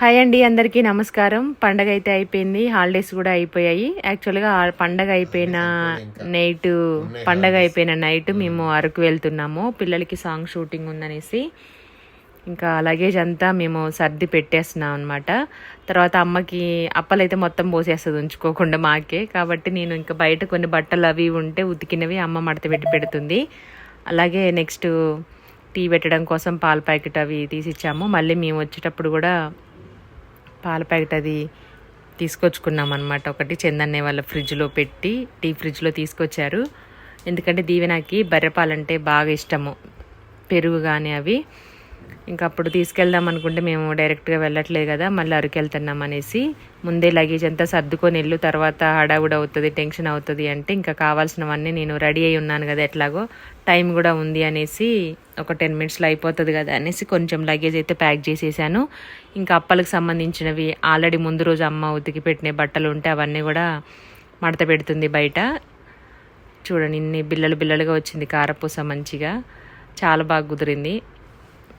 Hi అండి అందరికీ నమస్కారం. పండగ అయితే అయిపోయింది హాలిడేస్ కూడా అయిపోయాయి. యాక్చువల్గా పండగ అయిపోయిన నైట్ పండగ అయిపోయిన నైట్ మేము అరకు వెళ్తున్నాము. పిల్లలకి సాంగ్ షూటింగ్ ఉందనేసి. ఇంకా లగేజ్ అంతా మేము సర్ది పెట్టేస్తున్నాం అనమాట తర్వాత అమ్మకి అప్పలైతే మొత్తం పోసేస్తుంది ఉంచుకోకుండా మాకే. కాబట్టి నేను ఇంకా బయట కొన్ని బట్టలు అవి ఉంటే ఉతికినవి అమ్మ మడత పెట్టి పెడుతుంది. అలాగే నెక్స్ట్ టీ పెట్టడం కోసం పాల ప్యాకెట్ అవి తీసిచ్చాము. మళ్ళీ మేము వచ్చేటప్పుడు కూడా పాల ప్యాకెట్ అది తీసుకొచ్చుకున్నాం అనమాట ఒకటి చందన్నే వాళ్ళ ఫ్రిడ్జ్లో పెట్టి టీ ఫ్రిడ్జ్లో తీసుకొచ్చారు. ఎందుకంటే దీవెనకి బర్రెపాలంటే బాగా ఇష్టము. పెరుగు కానీ అవి. ఇంకా అప్పుడు తీసుకెళ్దాం అనుకుంటే మేము డైరెక్ట్గా వెళ్ళట్లేదు కదా మళ్ళీ అరకు వెళ్తున్నాం అనేసి ముందే లగేజ్ అంతా సర్దుకొని వెళ్ళు తర్వాత హడావుడి అవుతుంది టెన్షన్ అవుతుంది అంటే ఇంకా కావాల్సినవన్నీ నేను రెడీ అయి ఉన్నాను కదా ఎట్లాగో టైం కూడా ఉంది అనేసి ఒక టెన్ మినిట్స్లో అయిపోతుంది కదా అనేసి కొంచెం లగేజ్ అయితే ప్యాక్ చేసేసాను. ఇంకా అప్పలకు సంబంధించినవి ఆల్రెడీ ముందు రోజు అమ్మ ఉతికి పెట్టిన బట్టలు ఉంటే అవన్నీ కూడా మడత పెడుతుంది బయట. చూడండి ఇన్ని బిల్లలు బిల్లలుగా వచ్చింది కారపూస మంచిగా. చాలా బాగా కుదిరింది.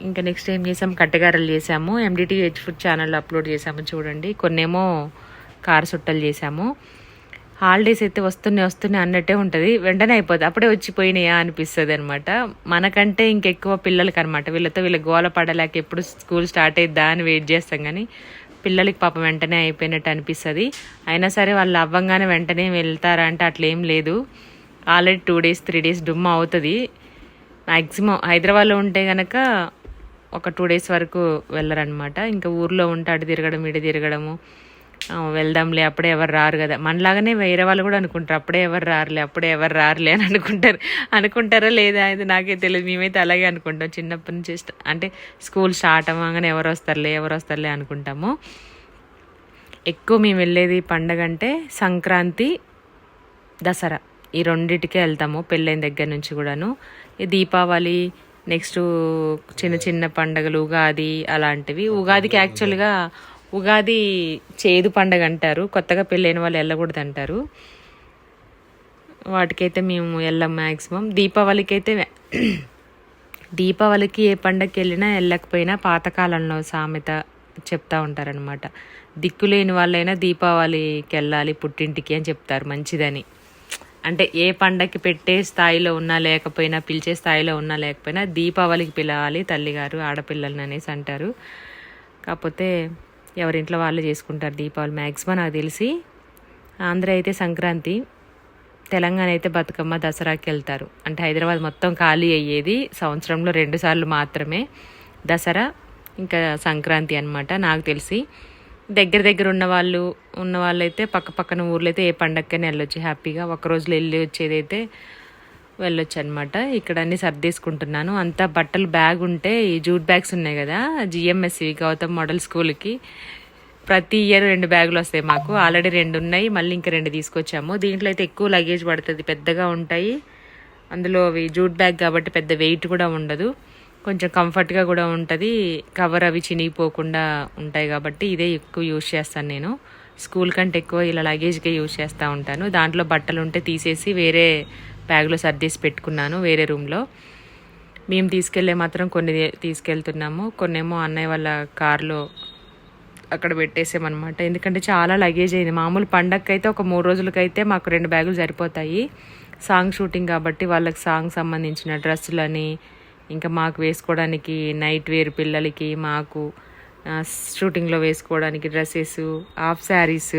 ఇంకా నెక్స్ట్ ఏం చేసాము కట్టెగారలు చేసాము. ఎండిటీ ఫుడ్ ఛానల్లో అప్లోడ్ చేసాము చూడండి. కొన్నేమో కార సుట్టలు చేసాము. హాలిడేస్ అయితే వస్తున్నాయి వస్తున్నాయి అన్నట్టే ఉంటుంది. వెంటనే అయిపోతుంది అప్పుడే వచ్చిపోయినాయా అనిపిస్తుంది అనమాట మనకంటే ఇంకెక్కువ పిల్లలకి అనమాట వీళ్ళతో వీళ్ళ గోల పడలేక ఎప్పుడు స్కూల్ స్టార్ట్ అయిద్దా అని వెయిట్ చేస్తాం కానీ పిల్లలకి పాపం వెంటనే అయిపోయినట్టు అనిపిస్తుంది. అయినా సరే వాళ్ళు అవ్వంగానే వెంటనే వెళ్తారా అంటే అట్లేం లేదు. Already two days three days డుమ్మ అవుతుంది. మ్యాక్సిమం హైదరాబాద్లో ఉంటే కనుక ఒక టూ డేస్ వరకు వెళ్ళరనమాట ఇంకా ఊర్లో ఉంటే అటు తిరగడం ఇటు తిరగడము. వెళ్దాంలే అప్పుడే ఎవరు రారు కదా. మనలాగానే వేరే వాళ్ళు కూడా అనుకుంటారు అప్పుడే ఎవరు రారులే అప్పుడే ఎవరు రారులే అని అనుకుంటారు. అనుకుంటారా లేదా అది నాకే తెలియదు మేమైతే అలాగే అనుకుంటాం. చిన్నప్పటి నుంచి అంటే స్కూల్ స్టార్ట్ అవ్వగానే ఎవరు వస్తారులే ఎవరు వస్తారులే అనుకుంటాము. ఎక్కువ మేము వెళ్ళేది పండగ అంటే సంక్రాంతి దసరా. ఈ రెండిటికే వెళ్తాము పెళ్ళైన దగ్గర నుంచి కూడాను. ఈ దీపావళి నెక్స్ట్ చిన్న చిన్న పండగలు ఉగాది అలాంటివి. ఉగాదికి యాక్చువల్గా ఉగాది చేదు పండగ అంటారు. కొత్తగా పెళ్ళైన వాళ్ళు వెళ్ళకూడదు అంటారు వాటికైతే మేము వెళ్ళాం మ్యాక్సిమం దీపావళికి అయితే దీపావళికి ఏ పండగకి వెళ్ళినా వెళ్ళకపోయినా పాతకాలంలో సామెత చెప్తా ఉంటారనమాట దిక్కులేని వాళ్ళైనా దీపావళికి వెళ్ళాలి పుట్టింటికి అని చెప్తారు మంచిదని. అంటే ఏ పండగకి పెట్టే స్థాయిలో ఉన్నా లేకపోయినా పిలిచే స్థాయిలో ఉన్నా లేకపోయినా దీపావళికి పిలవాలి తల్లిగారు ఆడపిల్లల్ని అనేసి అంటారు. కాకపోతే ఎవరింట్లో వాళ్ళు చేసుకుంటారు దీపావళి. మ్యాక్సిమం నాకు తెలిసి ఆంధ్ర అయితే సంక్రాంతి తెలంగాణ అయితే బతుకమ్మ దసరాకి వెళ్తారు. అంటే హైదరాబాద్ మొత్తం ఖాళీ అయ్యేది సంవత్సరంలో రెండుసార్లు మాత్రమే. దసరా ఇంకా సంక్రాంతి అన్నమాట నాకు తెలిసి. దగ్గర దగ్గర ఉన్న వాళ్ళు ఉన్న వాళ్ళైతే పక్క పక్కన ఊర్లో అయితే ఏ పండగకైనా వెళ్ళొచ్చు. హ్యాపీగా ఒక రోజులో వెళ్ళి వచ్చేదైతే వెళ్ళొచ్చు అనమాట ఇక్కడ అన్ని సర్దేసుకుంటున్నాను. అంతా బట్టలు బ్యాగ్ ఉంటే ఈ జూట్ బ్యాగ్స్ ఉన్నాయి కదా జిఎంఎస్సి గౌతమ్ మోడల్ స్కూల్కి. ప్రతి ఇయర్ రెండు బ్యాగులు వస్తాయి మాకు. ఆల్రెడీ రెండు ఉన్నాయి మళ్ళీ ఇంకా రెండు తీసుకొచ్చాము. దీంట్లో అయితే ఎక్కువ లగేజ్ పడుతుంది పెద్దగా ఉంటాయి. అందులో అవి జూట్ బ్యాగ్ కాబట్టి పెద్ద వెయిట్ కూడా ఉండదు. కొంచెం కంఫర్ట్గా కూడా ఉంటుంది. కవర్ అవి చినిగిపోకుండా ఉంటాయి కాబట్టి ఇదే ఎక్కువ యూజ్ చేస్తాను నేను. స్కూల్ కంటే ఎక్కువ ఇలా లగేజ్గా యూజ్ చేస్తూ ఉంటాను. దాంట్లో బట్టలు ఉంటే తీసేసి వేరే బ్యాగ్లో సర్దేసి పెట్టుకున్నాను వేరే రూమ్లో. మేము తీసుకెళ్ళే మాత్రం కొన్ని తీసుకెళ్తున్నాము. కొన్నేమో అన్నయ్య వాళ్ళ కార్లో అక్కడ పెట్టేసామన్నమాట. ఎందుకంటే చాలా లగేజ్ అయింది. మామూలు పండగకైతే ఒక మూడు రోజులకైతే మాకు రెండు బ్యాగులు సరిపోతాయి. సాంగ్ షూటింగ్ కాబట్టి వాళ్ళకి సాంగ్ సంబంధించిన డ్రెస్సులని ఇంకా మాకు వేసుకోవడానికి నైట్ వేర్ పిల్లలకి మాకు షూటింగ్లో వేసుకోవడానికి డ్రెస్సెస్ హాఫ్ శారీస్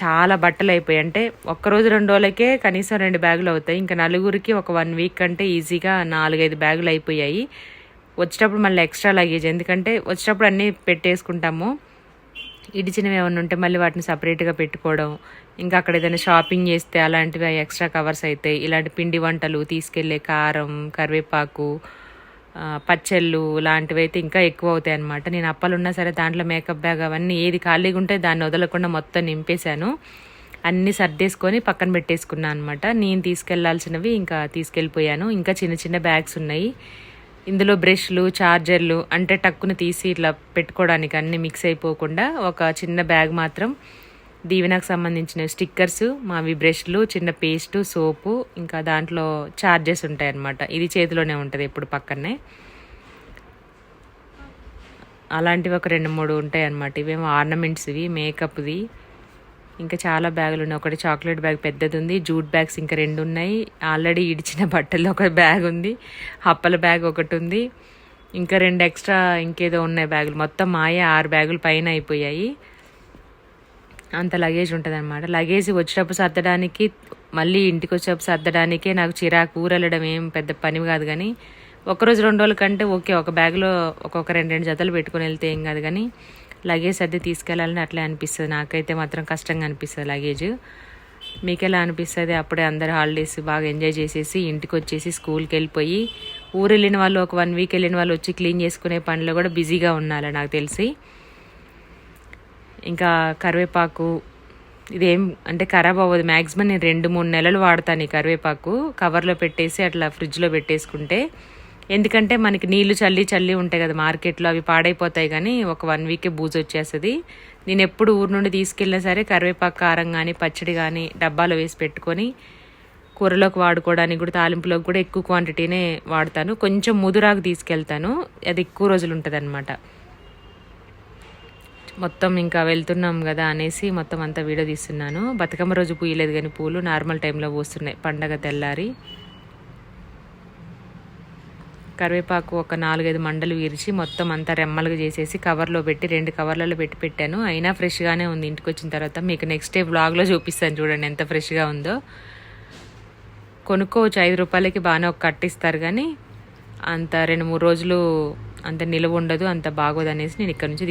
చాలా బట్టలు అయిపోయాయి. అంటే ఒక్కరోజు రెండు రోజులకే కనీసం రెండు బ్యాగులు అవుతాయి. ఇంకా నలుగురికి ఒక వన్ వీక్ అంటే ఈజీగా నాలుగైదు బ్యాగులు అయిపోయాయి. వచ్చేటప్పుడు మళ్ళీ ఎక్స్ట్రా లగేజ్ ఎందుకంటే వచ్చేటప్పుడు అన్నీ పెట్టేసుకుంటాము. ఇడిచినవి ఏమైనా ఉంటే మళ్ళీ వాటిని సపరేట్గా పెట్టుకోవడం. ఇంకా అక్కడ ఏదైనా షాపింగ్ చేస్తే అలాంటివి ఎక్స్ట్రా కవర్స్ అవుతాయి ఇలాంటి పిండి వంటలు తీసుకెళ్ళే కారం కరివేపాకు పచ్చళ్ళు లాంటివి అయితే ఇంకా ఎక్కువ అవుతాయి అనమాట నేను అప్పలు ఉన్నా సరే దాంట్లో మేకప్ బ్యాగ్ అవన్నీ ఏది ఖాళీగా ఉంటే దాన్ని వదలకుండా మొత్తం నింపేశాను. అన్నీ సర్దేసుకొని పక్కన పెట్టేసుకున్నాను అనమాట నేను తీసుకెళ్ళాల్సినవి ఇంకా తీసుకెళ్ళిపోయాను. ఇంకా చిన్న చిన్న బ్యాగ్స్ ఉన్నాయి. ఇందులో బ్రష్లు చార్జర్లు అంటే టక్కును తీసి ఇట్లా పెట్టుకోవడానికి అన్ని మిక్స్ అయిపోకుండా ఒక చిన్న బ్యాగ్ మాత్రం దీవెనకు సంబంధించిన స్టిక్కర్స్ మావి బ్రష్లు చిన్న పేస్టు సోపు ఇంకా దాంట్లో చార్జెస్ ఉంటాయి అన్నమాట ఇది చేతిలోనే ఉంటుంది ఎప్పుడు పక్కనే. అలాంటివి ఒక రెండు మూడు ఉంటాయి అన్నమాట ఇవేమో ఆర్నమెంట్స్ ఇవి మేకప్ది ఇంకా చాలా బ్యాగులు ఉన్నాయి. ఒకటి చాక్లెట్ బ్యాగ్ పెద్దది ఉంది జూట్ బ్యాగ్స్ ఇంకా రెండు ఉన్నాయి. ఆల్రెడీ ఇడిచిన బట్టలు ఒక బ్యాగ్ ఉంది హప్పల బ్యాగ్ ఒకటి ఉంది. ఇంకా రెండు ఎక్స్ట్రా ఇంకేదో ఉన్నాయి బ్యాగులు. మొత్తం మాయే ఆరు బ్యాగులు పైన అయిపోయాయి. అంత లగేజ్ ఉంటుంది అనమాట లగేజ్ వచ్చేటప్పుడు సర్దడానికి మళ్ళీ ఇంటికి వచ్చేటప్పుడు సర్దడానికే నాకు చిరాకు ఊరెళ్ళడం ఏం పెద్ద పని కాదు కానీ ఒకరోజు రెండు రోజుల కంటే ఓకే ఒక బ్యాగ్లో ఒక్కొక్క రెండు రెండు జతలు పెట్టుకుని వెళ్తే ఏం కాదు కానీ లగేజ్ సర్ది తీసుకెళ్ళాలని అట్లే అనిపిస్తుంది. నాకైతే మాత్రం కష్టంగా అనిపిస్తుంది లగేజ్ మీకు ఎలా అనిపిస్తుంది? అప్పుడే అందరు హాలిడేస్ బాగా ఎంజాయ్ చేసేసి ఇంటికి వచ్చేసి స్కూల్కి వెళ్ళిపోయి ఊరు వెళ్ళిన వాళ్ళు ఒక వన్ వీక్ వెళ్ళిన వాళ్ళు వచ్చి క్లీన్ చేసుకునే పనిలో కూడా బిజీగా ఉండాలి నాకు తెలిసి. ఇంకా కరివేపాకు ఇదేం అంటే ఖరాబ్ అవ్వదు. మ్యాక్సిమం నేను రెండు మూడు నెలలు వాడతాను ఈ కరివేపాకు. కవర్లో పెట్టేసి అట్లా ఫ్రిడ్జ్లో పెట్టేసుకుంటే ఎందుకంటే మనకి నీళ్ళు చల్లి చల్లి ఉంటాయి కదా మార్కెట్లో అవి పాడైపోతాయి కానీ ఒక వన్ వీకే బూజు వచ్చేస్తుంది. నేను ఎప్పుడు ఊరు నుండి తీసుకెళ్ళినా సరే కరివేపాకు కారం కానీ పచ్చడి కానీ డబ్బాలో వేసి పెట్టుకొని కూరలోకి వాడుకోవడానికి కూడా తాలింపులోకి కూడా ఎక్కువ క్వాంటిటీనే వాడతాను. కొంచెం ముదురాకు తీసుకెళ్తాను. అది ఎక్కువ రోజులు ఉంటుంది మొత్తం ఇంకా వెళ్తున్నాం కదా అనేసి మొత్తం అంతా వీడియో తీస్తున్నాను బతుకమ్మ రోజు పూయలేదు కానీ పూలు నార్మల్ టైంలో పూస్తున్నాయి. పండగ తెల్లారి. కరివేపాకు ఒక నాలుగైదు మండలు విరిచి మొత్తం అంతా రెమ్మలుగా చేసేసి కవర్లో పెట్టి రెండు కవర్లలో పెట్టి పెట్టాను. అయినా ఫ్రెష్గానే ఉంది. ఇంటికి వచ్చిన తర్వాత మీకు నెక్స్ట్ డే బ్లాగ్లో చూపిస్తాను చూడండి ఎంత ఫ్రెష్గా ఉందో. కొనుక్కోవచ్చు. ఐదు రూపాయలకి బాగానే ఒక కట్టిస్తారు కానీ అంత రెండు మూడు రోజులు అంత నిలువ ఉండదు. అంత బాగోదు అనేసి నేను ఇక్కడ నుంచి